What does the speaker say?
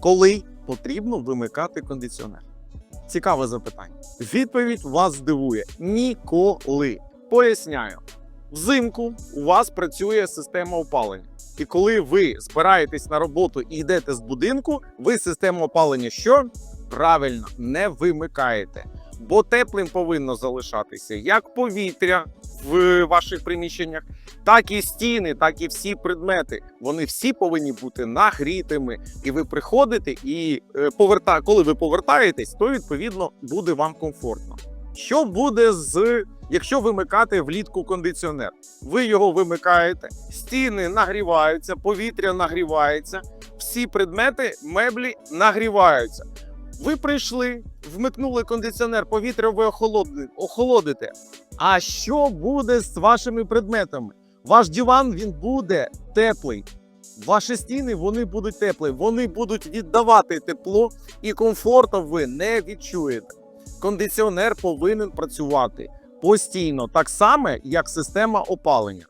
Коли потрібно вимикати кондиціонер? Цікаве запитання. Відповідь вас здивує ніколи. Поясняю. Взимку у вас працює система опалення. І коли ви збираєтесь на роботу і йдете з будинку, ви систему опалення що? Правильно, не вимикаєте. Бо теплим повинно залишатися як повітря в ваших приміщеннях, так і стіни, так і всі предмети. Вони всі повинні бути нагрітими. І ви приходите і е, поверта... коли ви повертаєтесь, то відповідно буде вам комфортно. Що буде з якщо вимикати влітку кондиціонер? Ви його вимикаєте, стіни нагріваються, повітря нагрівається, всі предмети, меблі нагріваються. Ви прийшли, вмикнули кондиціонер, повітря ви охолодите. А що буде з вашими предметами? Ваш диван він буде теплий. Ваші стіни вони будуть теплі, вони будуть віддавати тепло і комфорту ви не відчуєте. Кондиціонер повинен працювати постійно, так само, як система опалення.